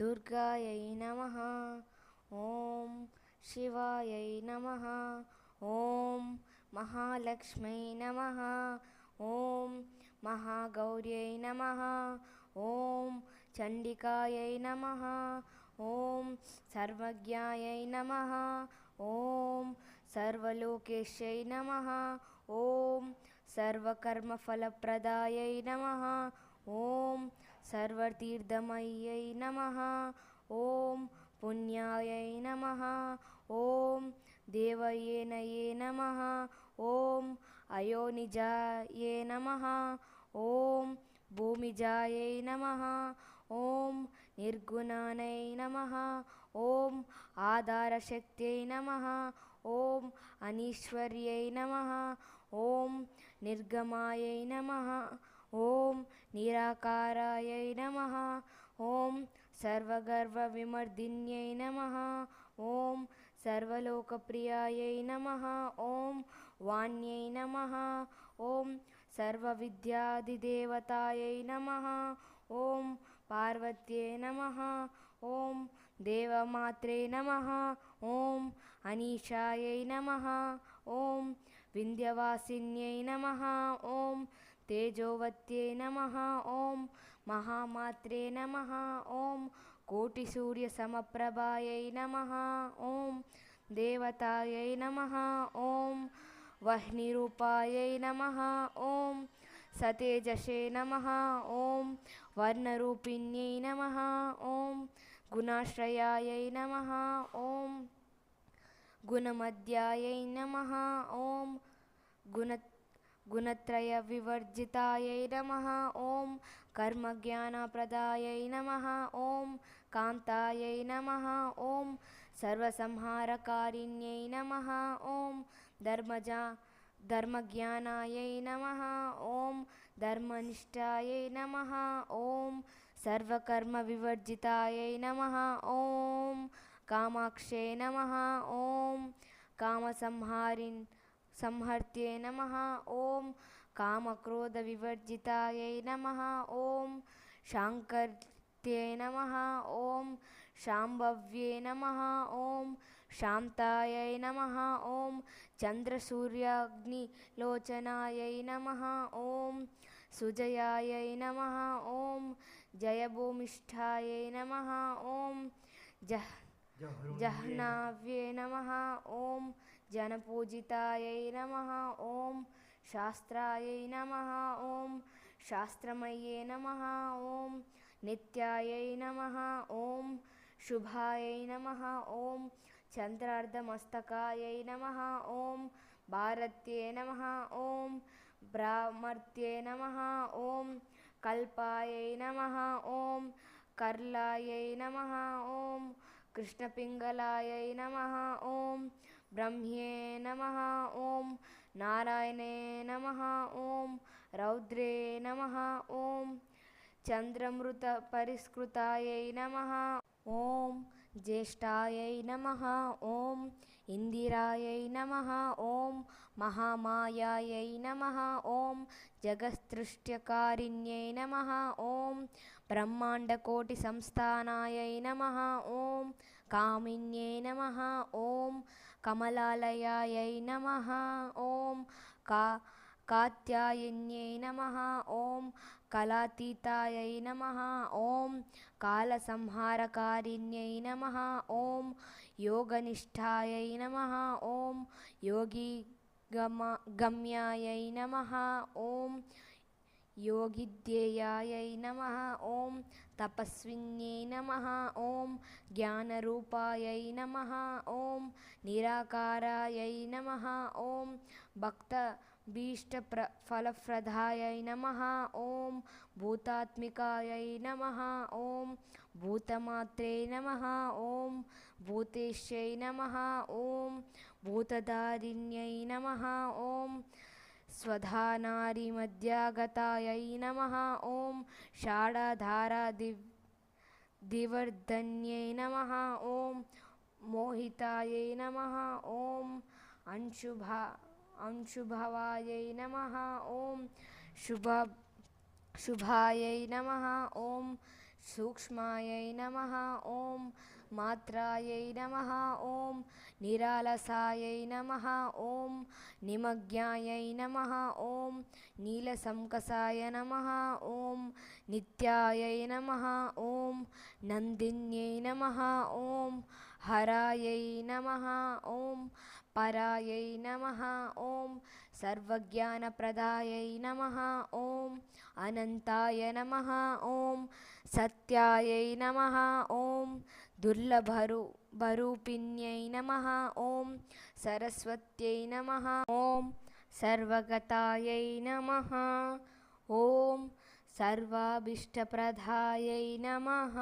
दुर्गायै नमः। ॐ शिवायै नमः। ॐ महालक्ष्मै नमः। ॐ महागौर्यै नमः। ॐ चण्डिकायै नमः। ॐ सर्वज्ञायै नमः। ॐ सर्वलोकेश्यै नमः। ॐ सर्वकर्मफलप्रदायै नमः। ॐ सर्वतीर्थमय्यै नमः। ॐ पुण्यायै नमः। ॐ देवयेनये नमः। ॐ अयोनिजाये नमः। ॐ भूमिजायै नमः। ॐ निर्गुणानै नमः। ॐ आधारशक्त्यै नमः। ॐ अनीश्वर्यै नमः। ॐ निर्गमायै नमः ॐ निराकारायै नमः। ॐ सर्वगर्वविमर्दिन्यै नमः। ॐ सर्वलोकप्रियायै नमः। ॐ वाण्यै नमः। ॐ सर्वविद्यादिदेवतायै नमः। ॐ पार्वत्यै नमः। ॐ देवमात्रे नमः। ॐ अनीशायै नमः। ॐ विन्ध्यवासिन्यै नमः। ॐ तेजोवत्यै नमः ॐ महामात्रे नमः ॐ कोटिसूर्यसमप्रभायै नमः ॐ देवतायै नमः ॐ वह्निरूपायै नमः ॐ सतेजसे नमः ॐ वर्णरूपिण्यै नमः ॐ गुणाश्रयायै नमः ॐ गुणमध्यायै नमः ॐ गुण गुणत्रयविवर्जितायै नमः ॐ कर्मज्ञानप्रदायै नमः ॐ कान्तायै नमः ॐ सर्वसंहारकारिण्यै नमः ॐ धर्मजा धर्मज्ञानायै नमः ॐ धर्मनिष्ठायै नमः ॐ सर्वकर्मविवर्जितायै नमः ॐ कामाक्षै नमः ॐ कामसंहारिन् संहर्त्यै नमः। ॐ कामक्रोधविवर्जितायै नमः। ॐ शाङ्कर्त्यै नमः। ॐ शाम्भव्ये नमः। ॐ शान्तायै नमः। ॐ चन्द्रसूर्याग्निलोचनायै नमः। ॐ सुजयायै नमः। ॐ जयभूमिष्ठायै नमः। ॐ जः जह्नाव्ये नमः। ॐ जनपूजितायै नमः ॐ शास्त्रायै नमः ॐ शास्त्रमये नमः ॐ नित्यायै नमः ॐ शुभायै नमः ॐ चन्द्रार्धमस्तकायै नमः ॐ भारत्ये नमः ॐ ब्राह्मर्त्ये नमः ॐ कल्पायै नमः ॐ कर्लायै नमः ॐ कृष्णपिङ्गलायै नमः ॐ ब्रह्म्ये नमः ॐ नारायणे नमः ॐ रौद्रे नमः ॐ चन्द्रमृतपरिष्कृतायै नमः ॐ ज्येष्ठायै नमः ॐ। इन्दिरायै नमः ॐ। महामायायै नमः ॐ। जगत्सृष्ट्यकारिण्यै नमः ॐ। ब्रह्माण्डकोटिसंस्थानायै नमः ॐ। कामिन्यै नमः ॐ। कमलालयायै नमः ॐ। का कात्यायन्यै नमः ॐ कलातीतायै नमः। ॐ कालसंहारकारिण्यै नमः। ॐ योगनिष्ठायै नमः। ॐ गम गम्यायै नमः। ॐ योगिध्येयायै नमः ॐ तपस्विन्यै नमः ॐ ज्ञानरूपायै नमः ॐ निराकारायै नमः ॐ भक्तभीष्टफलप्रदायै नमः ॐ भूतात्मिकायै नमः ॐ भूतमात्रे नमः ॐ भूतेश्यै नमः ॐ भूतधारिण्यै नमः ॐ स्वधानारिमध्यागतायै नमः। ॐ षाडाधारादिव् दिवर्धन्यै नमः। ॐ मोहितायै नमः। ॐ अंशुभा, अंशुभवायै नमः। ॐ शुभ, शुभायै नमः। ॐ सूक्ष्मायै नमः। ॐ मात्रायै नमः ॐ निरालसायै नमः ॐ निमग्नायै नमः ॐ नीलसंकसाय नमः ॐ नित्यायै नमः ॐ नन्दिन्यै नमः ॐ हरायै नमः ॐ परायै नमः ॐ सर्वज्ञानप्रदायै नमः ॐ अनन्ताय नमः ॐ सत्यायै नमः ॐ दुर्लभरू भरूपिण्यै नमः ॐ सरस्वत्यै नमः ॐ सर्वगतायै नमः ॐ सर्वाभीष्टप्रदायै नमः